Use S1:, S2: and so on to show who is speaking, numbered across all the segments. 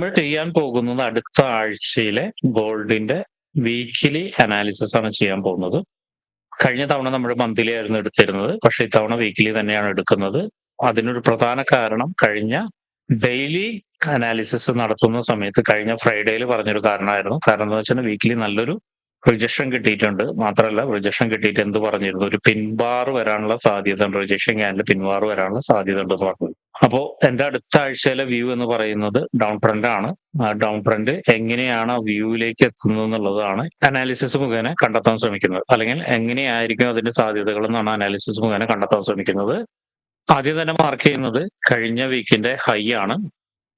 S1: നമ്മൾ ചെയ്യാൻ പോകുന്നത് അടുത്ത ആഴ്ചയിലെ ഗോൾഡിന്റെ വീക്കിലി അനാലിസിസ് ആണ് ചെയ്യാൻ പോകുന്നത്. കഴിഞ്ഞ തവണ നമ്മൾ മന്ത്ലി ആയിരുന്നു എടുത്തിരുന്നത്. പക്ഷെ ഇത്തവണ വീക്കിലി തന്നെയാണ് എടുക്കുന്നത്. അതിനൊരു പ്രധാന കാരണം കഴിഞ്ഞ ഡെയിലി അനാലിസിസ് നടത്തുന്ന സമയത്ത് കഴിഞ്ഞ ഫ്രൈഡേയിൽ പറഞ്ഞൊരു കാരണമായിരുന്നു. കാരണം എന്ന് വെച്ചാൽ വീക്കിലി നല്ലൊരു റിജക്ഷൻ കിട്ടിയിട്ടുണ്ട്. മാത്രമല്ല റിജക്ഷൻ കിട്ടിയിട്ട് എന്ത് പറഞ്ഞിരുന്നു? ഒരു പിൻബാർ വരാനുള്ള സാധ്യത ഉണ്ട് റിജക്ഷൻ ക്യാൻഡിൽ പിൻബാർ വരാനുള്ള സാധ്യത ഉണ്ടെന്ന് പറഞ്ഞു. അപ്പോ എന്റെ അടുത്ത ആഴ്ചയിലെ വ്യൂ എന്ന് പറയുന്നത് ഡൗൺ ട്രെൻഡ് ആണ്. ആ ഡൗൺ ട്രെൻഡ് എങ്ങനെയാണ് വ്യൂവിലേക്ക് എത്തുന്നത് എന്നുള്ളതാണ് അനാലിസിസ് മുഖേന കണ്ടെത്താൻ ശ്രമിക്കുന്നത്. അല്ലെങ്കിൽ എങ്ങനെയായിരിക്കും അതിന്റെ സാധ്യതകൾ എന്നാണ് അനാലിസിസ് മുഖേന കണ്ടെത്താൻ ശ്രമിക്കുന്നത്. ആദ്യം തന്നെ മാർക്ക് ചെയ്യുന്നത് കഴിഞ്ഞ വീക്കിന്റെ ഹൈ ആണ്.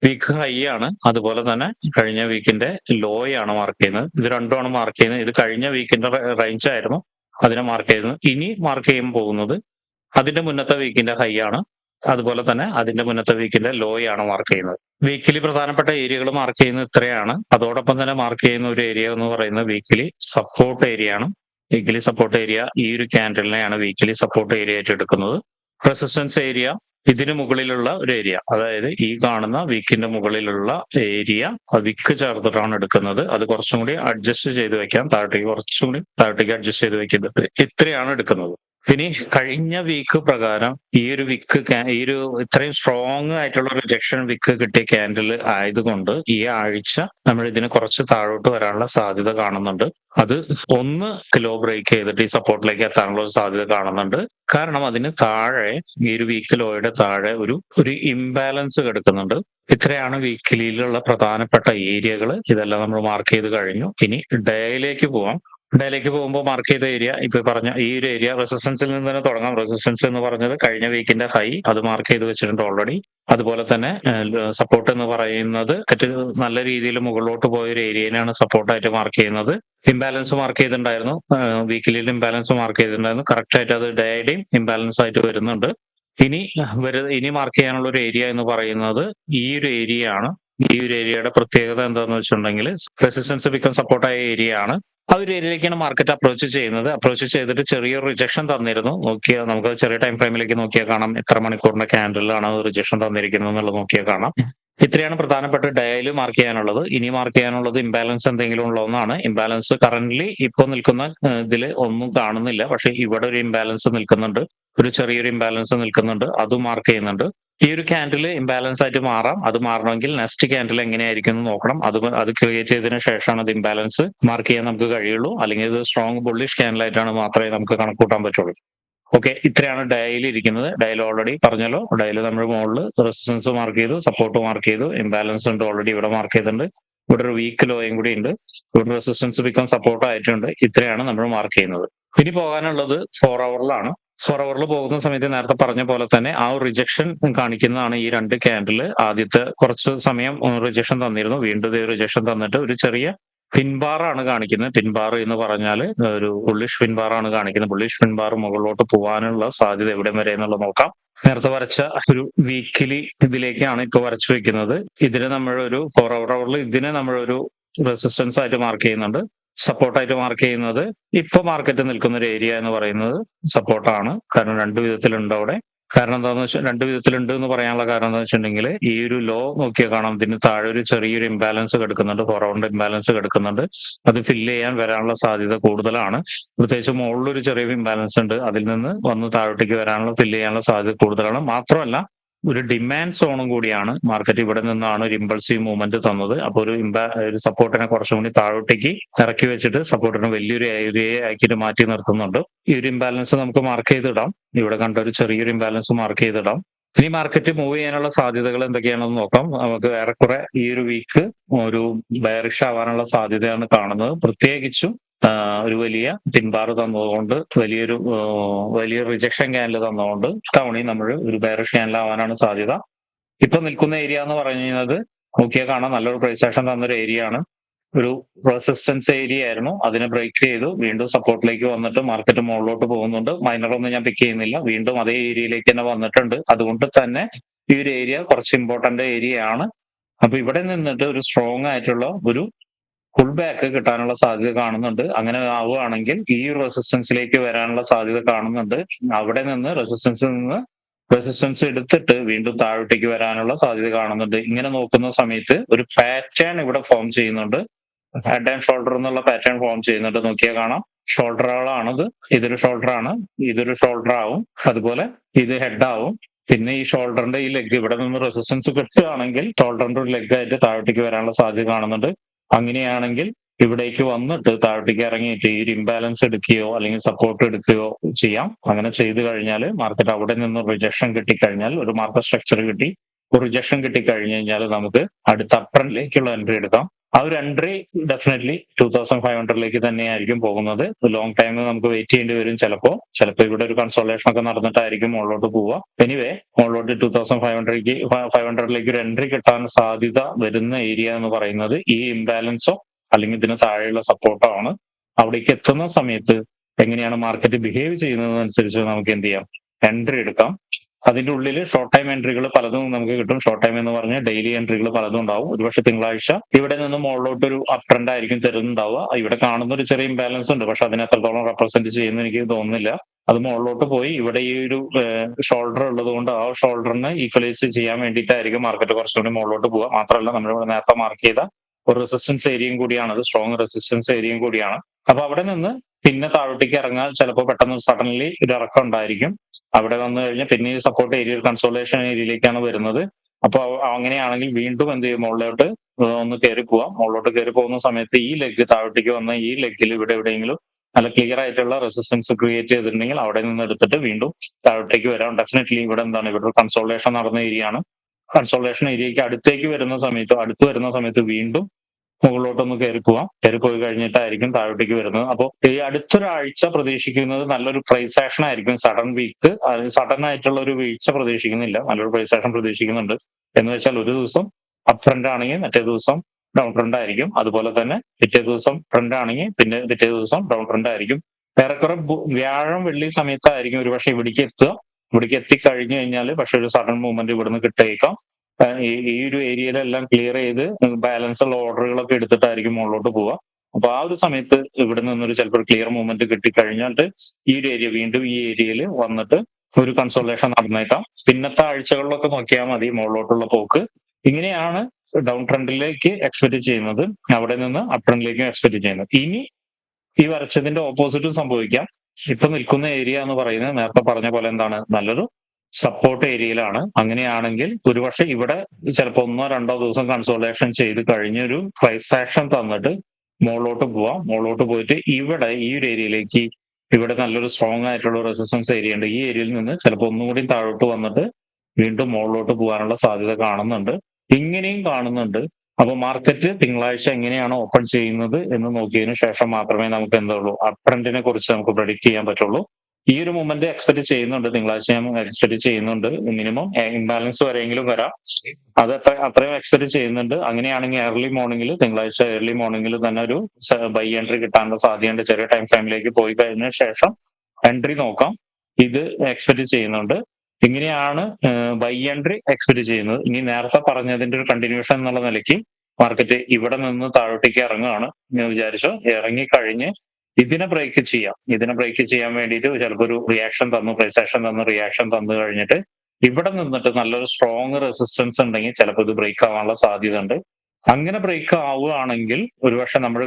S1: വീക്ക് ഹൈ ആണ്. അതുപോലെ തന്നെ കഴിഞ്ഞ വീക്കിന്റെ ലോ ആണ് മാർക്ക് ചെയ്യുന്നത്. ഇത് രണ്ടുമാണ് മാർക്ക് ചെയ്യുന്നത്. ഇത് കഴിഞ്ഞ വീക്കിന്റെ റേഞ്ച് ആയിരുന്നു. അതിനെ മാർക്ക് ചെയ്യുന്നത്. ഇനി മാർക്ക് ചെയ്യാൻ പോകുന്നത് അതിന്റെ മുന്നത്തെ വീക്കിന്റെ ഹൈ ആണ്. അതുപോലെ തന്നെ അതിന്റെ മുന്നത്തെ വീക്കിലെ ലോയാണ് മാർക്ക് ചെയ്യുന്നത്. വീക്കിലി പ്രധാനപ്പെട്ട ഏരിയകൾ മാർക്ക് ചെയ്യുന്നത് ഇത്രയാണ്. അതോടൊപ്പം തന്നെ മാർക്ക് ചെയ്യുന്ന ഒരു ഏരിയ എന്ന് പറയുന്നത് വീക്കിലി സപ്പോർട്ട് ഏരിയ ആണ്. വീക്കിലി സപ്പോർട്ട് ഏരിയ ഈ ഒരു ക്യാൻഡലിനെയാണ് വീക്കിലി സപ്പോർട്ട് ഏരിയ ആയിട്ട് എടുക്കുന്നത്. റെസിസ്റ്റൻസ് ഏരിയ ഇതിന് മുകളിലുള്ള ഒരു ഏരിയ അതായത് ഈ കാണുന്ന വീക്കിന്റെ മുകളിലുള്ള ഏരിയ വിക്ക് ചേർത്തിട്ടാണ് എടുക്കുന്നത്. അത് കുറച്ചും കൂടി അഡ്ജസ്റ്റ് ചെയ്ത് വെക്കാം. താഴത്തേക്ക് കുറച്ചും കൂടി താഴത്തേക്ക് അഡ്ജസ്റ്റ് ചെയ്ത് വെക്കുന്നത്. ഇത്രയാണ് എടുക്കുന്നത്. ഇനി കഴിഞ്ഞ വീക്ക് പ്രകാരം ഈ ഒരു വിക്ക് ഈ ഒരു ഇത്രയും സ്ട്രോങ് ആയിട്ടുള്ള റിജക്ഷൻ വിക്ക് കിട്ടിയ ക്യാൻഡിൽ ആയതുകൊണ്ട് ഈ ആഴ്ച നമ്മൾ ഇതിന് കുറച്ച് താഴോട്ട് വരാനുള്ള സാധ്യത കാണുന്നുണ്ട്. അത് ഒന്ന് കിലോ ബ്രേക്ക് ചെയ്തിട്ട് ഈ സപ്പോർട്ടിലേക്ക് എത്താനുള്ള സാധ്യത കാണുന്നുണ്ട്. കാരണം അതിന് താഴെ ഈ ഒരു വീക്ക് ലോയുടെ താഴെ ഒരു ഒരു ഇംബാലൻസ് കിടക്കുന്നുണ്ട്. ഇത്രയാണ് വീക്കിലിയിലുള്ള പ്രധാനപ്പെട്ട ഏരിയകൾ ഇതെല്ലാം നമ്മൾ മാർക്ക് ചെയ്ത് കഴിഞ്ഞു. ഇനി ഡേയിലേക്ക് പോവാം. ഡേയിലേക്ക് പോകുമ്പോൾ മാർക്ക് ചെയ്ത ഏരിയ ഇപ്പൊ പറഞ്ഞ ഈ ഒരു ഏരിയ റെസിസ്റ്റൻസിൽ നിന്ന് തന്നെ തുടങ്ങാം. റെസിസ്റ്റൻസ് എന്ന് പറഞ്ഞത് കഴിഞ്ഞ വീക്കിന്റെ ഹൈ അത് മാർക്ക് ചെയ്ത് വെച്ചിട്ടുണ്ട് ഓൾറെഡി അതുപോലെ തന്നെ സപ്പോർട്ട് എന്ന് പറയുന്നത് നല്ല രീതിയിൽ മുകളിലോട്ട് പോയ ഒരു ഏരിയനാണ് സപ്പോർട്ടായിട്ട് മാർക്ക് ചെയ്യുന്നത്. ഇംബാലൻസ് മാർക്ക് ചെയ്തിട്ടുണ്ടായിരുന്നു. വീക്കിലിയിൽ ഇംബാലൻസ് മാർക്ക് ചെയ്തിട്ടുണ്ടായിരുന്നു. കറക്റ്റ് ആയിട്ട് അത് ഡേ ഡേയുടെയും ഇംബാലൻസ് ആയിട്ട് വരുന്നുണ്ട്. ഇനി ഇനി മാർക്ക് ചെയ്യാനുള്ള ഒരു ഏരിയ എന്ന് പറയുന്നത് ഈ ഒരു ഏരിയ ആണ്. ഈ ഒരു ഏരിയയുടെ പ്രത്യേകത എന്താണെന്ന് വെച്ചിട്ടുണ്ടെങ്കിൽ റെസിസ്റ്റൻസ് ബിക്കം സപ്പോർട്ടായ ഏരിയ ആണ്. ആ ഏരിയയിലേക്കാണ് മാർക്കറ്റ് അപ്രോച്ച് ചെയ്യുന്നത്. അപ്രോച്ച് ചെയ്തിട്ട് ചെറിയൊരു റിജക്ഷൻ തന്നിരുന്നു. നോക്കിയാൽ നമുക്ക് ചെറിയ ടൈം ഫ്രെയിമിലേക്ക് നോക്കിയാൽ കാണാം. എത്ര മണിക്കൂറിന്റെ ക്യാൻഡലിലാണ് റിജക്ഷൻ തന്നിരിക്കുന്നത് എന്നുള്ളത് നോക്കിയാൽ കാണാം. ഇത്രയാണ് പ്രധാനപ്പെട്ട ഡയൽ മാർക്ക് ചെയ്യാനുള്ളത്. ഇനി മാർക്ക് ചെയ്യാനുള്ളത് ഇംബാലൻസ് എന്തെങ്കിലും ഉള്ള ഒന്നാണ്. ഇംബാലൻസ് കറന്റ്ലി ഇപ്പോൾ നിൽക്കുന്ന ഇതിൽ ഒന്നും കാണുന്നില്ല. പക്ഷെ ഇവിടെ ഒരു ഇംബാലൻസ് നിൽക്കുന്നുണ്ട്. ഒരു ചെറിയൊരു ഇംബാലൻസ് നിൽക്കുന്നുണ്ട്. അതും മാർക്ക് ചെയ്യുന്നുണ്ട്. ഈ ഒരു ക്യാൻഡിൽ ഇംബാലൻസ് ആയിട്ട് മാറാം. അത് മാറണമെങ്കിൽ നെക്സ്റ്റ് ക്യാൻഡിൽ എങ്ങനെയായിരിക്കും എന്ന് നോക്കണം. അത് അത് ക്രിയേറ്റ് ചെയ്തതിനു ശേഷമാണ് അത് ഇംബാലൻസ് മാർക്ക് ചെയ്യാൻ നമുക്ക് കഴിയുള്ളൂ. അല്ലെങ്കിൽ ഇത് സ്ട്രോങ് ബുള്ളിഷ് ക്യാൻഡിലായിട്ടാണ് മാത്രമേ നമുക്ക് കണക്കൂട്ടാൻ പറ്റുള്ളൂ. ഓക്കെ ഇത്രയാണ് ഡയൽ ഇരിക്കുന്നത്. ഡയൽ ഓൾറെഡി പറഞ്ഞല്ലോ. ഡയൽ നമ്മൾ മുകളിൽ റെസിസ്റ്റൻസ് മാർക്ക് ചെയ്തു സപ്പോർട്ട് മാർക്ക് ചെയ്തു. ഇംബാലൻസ് ഉണ്ട് ഓൾറെഡി ഇവിടെ മാർക്ക് ചെയ്തിട്ടുണ്ട്. ഇവിടെ ഒരു വീക്ക് ലോയും കൂടി ഉണ്ട്. ഇവിടെ റെസിസ്റ്റൻസ് ബിക്കം സപ്പോർട്ട് ആയിട്ടുണ്ട്. ഇത്രയാണ് നമ്മൾ മാർക്ക് ചെയ്യുന്നത്. ഇനി പോകാനുള്ളത് ഫോർ അവറിലാണ് ഫോർ അവറിൽ പോകുന്ന സമയത്ത് നേരത്തെ പറഞ്ഞ പോലെ തന്നെ ആ റിജക്ഷൻ കാണിക്കുന്നതാണ് ഈ രണ്ട് ക്യാൻഡിൽ ആദ്യത്തെ കുറച്ച് സമയം റിജക്ഷൻ തന്നിരുന്നു. വീണ്ടും റിജക്ഷൻ തന്നിട്ട് ഒരു ചെറിയ പിൻബാറാണ് കാണിക്കുന്നത്. പിൻബാർ എന്ന് പറഞ്ഞാൽ ഒരു ബുള്ളിഷ് പിൻബാറാണ് കാണിക്കുന്നത്. ബുള്ളിഷ് പിൻബാർ മുകളിലോട്ട് പോകാനുള്ള സാധ്യത എവിടെ വരെ എന്നുള്ളത് നോക്കാം. നേരത്തെ വരച്ച ഒരു വീക്കിലി ഇതിലേക്കാണ് ഇപ്പൊ വരച്ചു വെക്കുന്നത്. ഇതിനെ നമ്മളൊരു ഫോർ അവർ അവറിൽ ഇതിനെ നമ്മളൊരു റെസിസ്റ്റൻസ് ആയിട്ട് മാർക്ക് ചെയ്യുന്നുണ്ട്. സപ്പോർട്ടായിട്ട് മാർക്ക് ചെയ്യുന്നത്. ഇപ്പൊ മാർക്കറ്റ് നിൽക്കുന്ന ഒരു ഏരിയ എന്ന് പറയുന്നത് സപ്പോർട്ടാണ് കാരണം രണ്ട് വിധത്തിലുണ്ട് അവിടെ. കാരണം എന്താണെന്ന് വെച്ചാൽ രണ്ട് വിധത്തിലുണ്ട് എന്ന് പറയാനുള്ള കാരണം എന്താ വെച്ചിട്ടുണ്ടെങ്കിൽ ഈ ഒരു ലോ നോക്കിയാൽ കാണാം. ഇതിന് താഴെ ഒരു ചെറിയൊരു ഇംബാലൻസ് കിടക്കുന്നുണ്ട്. ഫോറൗണ്ട് ഇംബാലൻസ് കിടക്കുന്നുണ്ട്. അത് ഫില്ല് ചെയ്യാൻ വരാനുള്ള സാധ്യത കൂടുതലാണ്. പ്രത്യേകിച്ച് മുകളിലൊരു ചെറിയൊരു ഇംബാലൻസ് ഉണ്ട്. അതിൽ നിന്ന് വന്ന് താഴോട്ടേക്ക് വരാനുള്ള ഫില്ല് ചെയ്യാനുള്ള സാധ്യത കൂടുതലാണ്. മാത്രമല്ല ഒരു ഡിമാൻഡ് സോണും കൂടിയാണ്. മാർക്കറ്റ് ഇവിടെ നിന്നാണ് ഒരു ഇമ്പൾസീവ് മൂവ്മെന്റ് തന്നത്. അപ്പോൾ ഒരു ഇമ്പാ ഒരു സപ്പോർട്ടിനെ കുറച്ചും കൂടി താഴോട്ടേക്ക് ഇറക്കി വെച്ചിട്ട് സപ്പോർട്ടിനെ വലിയൊരു ഏരിയയെ ആക്കിയിട്ട് മാറ്റി നിർത്തുന്നുണ്ട്. ഈ ഒരു ഇംബാലൻസ് നമുക്ക് മാർക്ക് ചെയ്തിടാം. ഇവിടെ കണ്ട ഒരു ചെറിയൊരു ഇംബാലൻസ് മാർക്ക് ചെയ്തിടാം. ഇനി മാർക്കറ്റ് മൂവ് ചെയ്യാനുള്ള സാധ്യതകൾ എന്തൊക്കെയാണെന്ന് നോക്കാം. നമുക്ക് ഏറെക്കുറെ ഈ ഒരു വീക്ക് ഒരു ബയറിഷ് ആവാനുള്ള സാധ്യതയാണ് കാണുന്നത്. പ്രത്യേകിച്ചും ഒരു വലിയ പിൻപാറ് തന്നതുകൊണ്ട് വലിയൊരു വലിയ റിജക്ഷൻ ക്യാനൽ തന്നതുകൊണ്ട് ടൗണിൽ നമ്മൾ ഒരു ബയറിഷ് ക്യാനലാവാനാണ് സാധ്യത. ഇപ്പൊ നിൽക്കുന്ന ഏരിയ എന്ന് പറഞ്ഞു കഴിഞ്ഞാൽ നോക്കിയാൽ കാണാം നല്ലൊരു പ്രൈസേഷൻ തന്നൊരു ഏരിയ ആണ്. ഒരു റെസിസ്റ്റൻസ് ഏരിയ ആയിരുന്നു. അതിനെ ബ്രേക്ക് ചെയ്തു. വീണ്ടും സപ്പോർട്ടിലേക്ക് വന്നിട്ട് മാർക്കറ്റ് മുകളിലോട്ട് പോകുന്നുണ്ട്. മൈനർ ഒന്നും ഞാൻ പിക്ക് ചെയ്യുന്നില്ല. വീണ്ടും അതേ ഏരിയയിലേക്ക് തന്നെ വന്നിട്ടുണ്ട്. അതുകൊണ്ട് തന്നെ ഈ ഒരു ഏരിയ കുറച്ച് ഇമ്പോർട്ടന്റ് ഏരിയ ആണ്. അപ്പൊ ഇവിടെ നിന്നിട്ട് ഒരു സ്ട്രോങ് ആയിട്ടുള്ള ഒരു ഫുൾ ബാക്ക് കിട്ടാനുള്ള സാധ്യത കാണുന്നുണ്ട്. അങ്ങനെ ആവുകയാണെങ്കിൽ ഈ റെസിസ്റ്റൻസിലേക്ക് വരാനുള്ള സാധ്യത കാണുന്നുണ്ട്. അവിടെ നിന്ന് റെസിസ്റ്റൻസിൽ നിന്ന് റെസിസ്റ്റൻസ് എടുത്തിട്ട് വീണ്ടും താഴോട്ടേക്ക് വരാനുള്ള സാധ്യത കാണുന്നുണ്ട്. ഇങ്ങനെ നോക്കുന്ന സമയത്ത് ഒരു പാറ്റേൺ ഇവിടെ ഫോം ചെയ്യുന്നുണ്ട്. ഹെഡ് ആൻഡ് ഷോൾഡർ എന്നുള്ള പാറ്റേൺ ഫോം ചെയ്യുന്നുണ്ട്. നോക്കിയാൽ കാണാം. ഷോൾഡറുകളാണത്. ഇതൊരു ഷോൾഡർ ആണ് ഇതൊരു ഷോൾഡർ ആവും അതുപോലെ ഇത് ഹെഡ് ആവും പിന്നെ ഈ ഷോൾഡറിന്റെ ഈ ലെഗ് ഇവിടെ നിന്ന് റെസിസ്റ്റൻസ് കിട്ടുകയാണെങ്കിൽ ഷോൾഡറിന്റെ ഒരു ലെഗ് ആയിട്ട് താഴോട്ടേക്ക് വരാനുള്ള സാധ്യത കാണുന്നുണ്ട്. അങ്ങനെയാണെങ്കിൽ ഇവിടേക്ക് വന്നിട്ട് താഴത്തേക്ക് ഇറങ്ങിയിട്ട് ഈ ഒരു ഇംബാലൻസ് എടുക്കുകയോ അല്ലെങ്കിൽ സപ്പോർട്ട് എടുക്കുകയോ ചെയ്യാം. അങ്ങനെ ചെയ്തു കഴിഞ്ഞാൽ മാർക്കറ്റ് അവിടെ നിന്ന് റിജക്ഷൻ കിട്ടിക്കഴിഞ്ഞാൽ ഒരു മാർക്കറ്റ് സ്ട്രക്ചർ കിട്ടി. റിജക്ഷൻ കിട്ടിക്കഴിഞ്ഞു കഴിഞ്ഞാൽ നമുക്ക് അടുത്ത അപ്പറിലേക്കുള്ള എൻട്രി എടുക്കാം. ആ ഒരു entry definitely two thousand five ഹൺഡ്രഡിലേക്ക് തന്നെയായിരിക്കും പോകുന്നത്. ലോങ് ടൈം നമുക്ക് വെയിറ്റ് ചെയ്യേണ്ടി വരും ചിലപ്പോൾ ചിലപ്പോൾ ഇവിടെ ഒരു കൺസോളേഷൻ ഒക്കെ നടന്നിട്ടായിരിക്കും മുകളിലോട്ട് പോവുക. എനിവേ മുകളിലോട്ട് ടൂ തൗസൻഡ് ഫൈവ് ഹൺഡ്രഡിലേക്ക് ഫൈവ് ഹൺഡ്രഡിലേക്ക് ഒരു എൻട്രി കിട്ടാൻ സാധ്യത വരുന്ന ഏരിയ എന്ന് പറയുന്നത് ഈ ഇംബാലൻസോ അല്ലെങ്കിൽ ഇതിന് താഴെയുള്ള സപ്പോർട്ടോ ആണ്. അവിടേക്ക് എത്തുന്ന സമയത്ത് എങ്ങനെയാണ് മാർക്കറ്റ് ബിഹേവ് ചെയ്യുന്നത് അനുസരിച്ച് നമുക്ക് എന്ത് ചെയ്യാം? എൻട്രി എടുക്കാം. അതിന്റെ ഉള്ളിൽ ഷോർട്ട് ടൈം എൻട്രികൾ പലതും നമുക്ക് കിട്ടും. ഷോർട്ട് ടൈം എന്ന് പറഞ്ഞാൽ ഡെയിലി എൻട്രികൾ പലതും ഉണ്ടാവും. ഒരുപക്ഷെ തിങ്കളാഴ്ച ഇവിടെ നിന്ന് മുകളിലോട്ട് ഒരു അപ് ട്രെൻഡ് ആയിരിക്കും തരുന്നുണ്ടാവുക. ഇവിടെ കാണുന്ന ഒരു ചെറിയ ഇംബാലൻസ് ഉണ്ട്. പക്ഷെ അതിനെ എത്രത്തോളം റെപ്രസെന്റ് ചെയ്യുന്ന എനിക്ക് തോന്നുന്നില്ല. അത് മുകളിലോട്ട് പോയി. ഇവിടെ ഈ ഒരു ഷോൾഡർ ഉള്ളത് കൊണ്ട് ആ ഷോൾഡറിന് ഈക്വലൈസ് ചെയ്യാൻ വേണ്ടിയിട്ടായിരിക്കും മാർക്കറ്റ് കുറച്ചുകൂടി മുകളിലോട്ട് പോവുക. മാത്രമല്ല നമ്മൾ ഇവിടെ നേരത്തെ മാർക്ക് ചെയ്ത ഒരു റെസിസ്റ്റൻസ് ഏരിയയും കൂടിയാണ്. അത് സ്ട്രോങ് റെസിസ്റ്റൻസ് ഏരിയയും കൂടിയാണ്. അപ്പൊ അവിടെ നിന്ന് പിന്നെ താഴോട്ടേക്ക് ഇറങ്ങാൻ ചിലപ്പോൾ പെട്ടെന്ന് സഡൻലി ഒരു ഇറക്കം ഉണ്ടായിരിക്കും. അവിടെ വന്നു കഴിഞ്ഞാൽ പിന്നെ ഈ സപ്പോർട്ട് ഏരിയ കൺസോളേഷൻ ഏരിയയിലേക്കാണ് വരുന്നത്. അപ്പൊ അങ്ങനെയാണെങ്കിൽ വീണ്ടും എന്ത് ചെയ്യും? മുകളിലോട്ട് ഒന്ന് കയറി പോവാം. മുകളിലോട്ട് കയറി പോകുന്ന സമയത്ത് ഈ ലെഗ് താഴോട്ടേക്ക് വന്ന ഈ ലെഗിൽ ഇവിടെ എവിടെയെങ്കിലും നല്ല ക്ലിയർ ആയിട്ടുള്ള റെസിസ്റ്റൻസ് ക്രിയേറ്റ് ചെയ്തിട്ടുണ്ടെങ്കിൽ അവിടെ നിന്ന് എടുത്തിട്ട് വീണ്ടും താഴോട്ടേക്ക് വരാം. ഡെഫിനറ്റ്ലി ഇവിടെ എന്താണ്? ഇവിടെ ഒരു കൺസോളേഷൻ നടന്ന ഏരിയ ആണ്. കൺസോളേഷൻ ഏരിയക്ക് അടുത്തേക്ക് വരുന്ന സമയത്ത് അടുത്ത് വരുന്ന സമയത്ത് വീണ്ടും മുകളിലോട്ടൊന്ന് കയറി പോവാം കയറി പോയി കഴിഞ്ഞിട്ടായിരിക്കും താഴോട്ടേക്ക് വരുന്നത്. അപ്പോൾ ഈ അടുത്തൊരാഴ്ച പ്രതീക്ഷിക്കുന്നത് നല്ലൊരു പ്രൈസ് ആക്ഷൻ ആയിരിക്കും. സഡൻ വീക്ക് സഡൻ ആയിട്ടുള്ള ഒരു വീഴ്ച പ്രതീക്ഷിക്കുന്നില്ല. നല്ലൊരു പ്രൈസ് ആക്ഷൻ പ്രതീക്ഷിക്കുന്നുണ്ട്. എന്ന് വെച്ചാൽ ഒരു ദിവസം അപ് ഫ്രണ്ട് ആണെങ്കിൽ മറ്റേ ദിവസം ഡൗൺ ഫ്രണ്ട് ആയിരിക്കും. അതുപോലെ തന്നെ പിറ്റേ ദിവസം ഫ്രണ്ട് ആണെങ്കിൽ പിന്നെ പിറ്റേ ദിവസം ഡൗൺ ഫ്രണ്ട് ആയിരിക്കും. ഏറെക്കുറെ വ്യാഴം വെള്ളി സമയത്തായിരിക്കും ഒരുപക്ഷെ ഇവിടേക്ക് എത്തുക. ഇവിടേക്ക് എത്തിക്കഴിഞ്ഞു കഴിഞ്ഞാൽ പക്ഷെ ഒരു സഡൻ മൂവ്മെന്റ് ഇവിടുന്ന് കിട്ടേക്കാം. ഈ ഒരു ഏരിയയിലെല്ലാം ക്ലിയർ ചെയ്ത് ബാലൻസ് ഉള്ള ഓർഡറുകളൊക്കെ എടുത്തിട്ടായിരിക്കും മുകളിലോട്ട് പോവുക. അപ്പൊ ആ ഒരു സമയത്ത് ഇവിടെ നിന്നൊരു ചിലപ്പോൾ ക്ലിയർ മൂവ്മെന്റ് കിട്ടിക്കഴിഞ്ഞിട്ട് ഈ ഒരു ഏരിയ വീണ്ടും ഈ ഏരിയയിൽ വന്നിട്ട് ഒരു കൺസോളേഷൻ നടന്നേക്കാം. പിന്നത്തെ ആഴ്ചകളിലൊക്കെ നോക്കിയാൽ മതി മുകളിലോട്ടുള്ള പോക്ക്. ഇങ്ങനെയാണ് ഡൗൺ ട്രെൻഡിലേക്ക് എക്സ്പെക്ട് ചെയ്യുന്നത്. അവിടെ നിന്ന് അപ് ട്രെൻഡിലേക്കും എക്സ്പെക്ട് ചെയ്യുന്നത്. ഇനി ഈ വരച്ചതിന്റെ ഓപ്പോസിറ്റും സംഭവിക്കാം. ഇപ്പൊ നിൽക്കുന്ന ഏരിയ എന്ന് പറയുന്നത് നേരത്തെ പറഞ്ഞ പോലെ എന്താണ്? നല്ലൊരു സപ്പോർട്ട് ഏരിയയിലാണ് അങ്ങനെയാണെങ്കിൽ ഒരുപക്ഷെ ഇവിടെ ചിലപ്പോൾ ഒന്നോ രണ്ടോ ദിവസം കൺസോളേഷൻ ചെയ്ത് കഴിഞ്ഞൊരു പ്രൈസ് ആക്ഷൻ തന്നിട്ട് മുകളിലോട്ട് പോവാം. മുകളിലോട്ട് പോയിട്ട് ഇവിടെ ഈ ഒരു ഏരിയയിലേക്ക് ഇവിടെ നല്ലൊരു സ്ട്രോങ് ആയിട്ടുള്ള റെസിസ്റ്റൻസ് ഏരിയ ഉണ്ട്. ഈ ഏരിയയിൽ നിന്ന് ചിലപ്പോൾ ഒന്നുകൂടി താഴോട്ട് വന്നിട്ട് വീണ്ടും മുകളിലോട്ട് പോകാനുള്ള സാധ്യത കാണുന്നുണ്ട്. ഇങ്ങനെയും കാണുന്നുണ്ട്. അപ്പൊ മാർക്കറ്റ് തിങ്കളാഴ്ച എങ്ങനെയാണ് ഓപ്പൺ ചെയ്യുന്നത് എന്ന് നോക്കിയതിനു ശേഷം മാത്രമേ നമുക്ക് എന്തുള്ളൂ. അപ് ട്രെൻഡിനെ കുറിച്ച് നമുക്ക് പ്രഡിക്റ്റ് ചെയ്യാൻ പറ്റുള്ളൂ. ഈ ഒരു മൂവ്മെന്റ് എക്സ്പെക്ട് ചെയ്യുന്നുണ്ട്. തിങ്കളാഴ്ച ഞാൻ എക്സ്പെക്ട് ചെയ്യുന്നുണ്ട്. മിനിമം ഇംബാലൻസ് വരെയെങ്കിലും വരാം. അത് അത്ര അത്രയും എക്സ്പെക്ട് ചെയ്യുന്നുണ്ട്. അങ്ങനെയാണെങ്കിൽ ഏർലി മോർണിംഗിൽ തിങ്കളാഴ്ച ഏർലി മോർണിംഗിൽ തന്നെ ഒരു ബൈ എൻട്രി കിട്ടാനുള്ള സാധ്യതയുണ്ട്. ചെറിയ ടൈം ഫ്രെയിമിലേക്ക് പോയി കഴിഞ്ഞ ശേഷം എൻട്രി നോക്കാം. ഇത് എക്സ്പെക്ട് ചെയ്യുന്നുണ്ട്. ഇങ്ങനെയാണ് ബൈ എൻട്രി എക്സ്പെക്ട് ചെയ്യുന്നത്. ഇനി നേരത്തെ പറഞ്ഞതിന്റെ ഒരു കണ്ടിന്യൂഷൻ എന്നുള്ള നിലയ്ക്ക് മാർക്കറ്റ് ഇവിടെ നിന്ന് താഴോട്ടേക്ക് ഇറങ്ങുകയാണ്. ഞാൻ വിചാരിച്ചു ഇറങ്ങി കഴിഞ്ഞ് ഇതിനെ ബ്രേക്ക് ചെയ്യാം. ഇതിനെ ബ്രേക്ക് ചെയ്യാൻ വേണ്ടിയിട്ട് ചിലപ്പോൾ ഒരു റിയാക്ഷൻ തന്നു പ്രിസേഷൻ തന്നു റിയാക്ഷൻ തന്നു കഴിഞ്ഞിട്ട് ഇവിടെ നിന്നിട്ട് നല്ലൊരു സ്ട്രോങ് റെസിസ്റ്റൻസ് ഉണ്ടെങ്കിൽ ചിലപ്പോൾ ഇത് ബ്രേക്ക് ആവാനുള്ള സാധ്യത ഉണ്ട് അങ്ങനെ ബ്രേക്ക് ആവുകയാണെങ്കിൽ ഒരുപക്ഷെ നമ്മൾ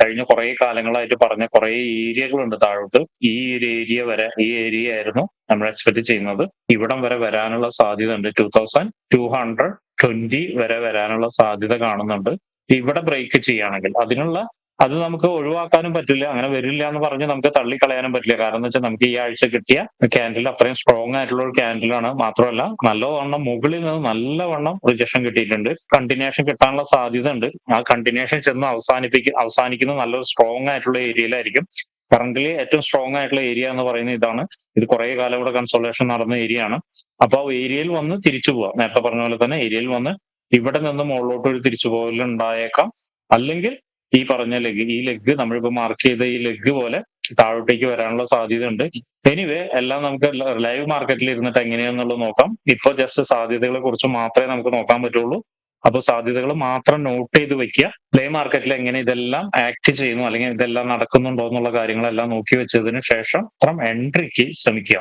S1: കഴിഞ്ഞ കുറെ കാലങ്ങളായിട്ട് പറഞ്ഞ കുറെ ഏരിയകളുണ്ട് താഴോട്ട്. ഈ ഒരു ഏരിയ വരെ ഈ ഏരിയ ആയിരുന്നു നമ്മൾ എക്സ്പെക്ട് ചെയ്യുന്നത്. ഇവിടം വരെ വരാനുള്ള സാധ്യത ഉണ്ട് two thousand two hundred twenty വരെ വരാനുള്ള സാധ്യത കാണുന്നുണ്ട്. ഇവിടെ ബ്രേക്ക് ചെയ്യുകയാണെങ്കിൽ അതിനുള്ള അത് നമുക്ക് ഒഴിവാക്കാനും പറ്റില്ല. അങ്ങനെ വരില്ല എന്ന് പറഞ്ഞ് നമുക്ക് തള്ളിക്കളയാനും പറ്റില്ല. കാരണം എന്ന് വെച്ചാൽ നമുക്ക് ഈ ആഴ്ച കിട്ടിയ ക്യാൻഡിൽ അത്രയും സ്ട്രോങ് ആയിട്ടുള്ള ഒരു ക്യാൻഡിലാണ് മാത്രമല്ല നല്ലവണ്ണം മുകളിൽ നിന്ന് നല്ലവണ്ണം റിജക്ഷൻ കിട്ടിയിട്ടുണ്ട്. കണ്ടിന്യൂഷൻ കിട്ടാനുള്ള സാധ്യത ഉണ്ട്. ആ കണ്ടിന്യൂഷൻ ചെന്ന് അവസാനിപ്പിക്കും അവസാനിക്കുന്ന നല്ലൊരു സ്ട്രോങ് ആയിട്ടുള്ള ഏരിയയിലായിരിക്കും കറന്റ്ലി ഏറ്റവും സ്ട്രോങ് ആയിട്ടുള്ള ഏരിയ എന്ന് പറയുന്നത് ഇതാണ്. ഇത് കുറെ കാലം ഇവിടെ കൺസോളേഷൻ നടന്ന ഏരിയ ആണ്. അപ്പൊ ആ ഏരിയയിൽ വന്ന് തിരിച്ചു പോവാം. നേരത്തെ പറഞ്ഞ പോലെ തന്നെ ഏരിയയിൽ വന്ന് ഇവിടെ നിന്ന് മുകളിലോട്ട് ഒരു തിരിച്ചു പോകലുണ്ടായേക്കാം. അല്ലെങ്കിൽ ഈ പറഞ്ഞ ലെഗ് ഈ ലെഗ് നമ്മളിപ്പോ മാർക്ക് ചെയ്ത ഈ ലെഗ് പോലെ താഴോട്ടേക്ക് വരാനുള്ള സാധ്യത ഉണ്ട് എനിവേ എല്ലാം നമുക്ക് ലൈവ് മാർക്കറ്റിൽ ഇരുന്നിട്ട് എങ്ങനെയാണെന്നുള്ളത് നോക്കാം. ഇപ്പൊ ജസ്റ്റ് സാധ്യതകളെ കുറിച്ച് മാത്രമേ നമുക്ക് നോക്കാൻ പറ്റുള്ളൂ. അപ്പൊ സാധ്യതകൾ മാത്രം നോട്ട് ചെയ്ത് വെക്കുക. പ്ലേ മാർക്കറ്റിൽ എങ്ങനെ ഇതെല്ലാം ആക്ട് ചെയ്യുന്നു അല്ലെങ്കിൽ ഇതെല്ലാം നടക്കുന്നുണ്ടോ എന്നുള്ള കാര്യങ്ങളെല്ലാം നോക്കി വെച്ചതിന് ശേഷം അത്രം എൻട്രിക്ക് ശ്രമിക്കുക.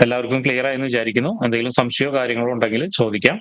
S1: എല്ലാവർക്കും ക്ലിയർ ആയെന്ന് വിചാരിക്കുന്നു. എന്തെങ്കിലും സംശയമോ കാര്യങ്ങളോ ഉണ്ടെങ്കിൽ ചോദിക്കാം.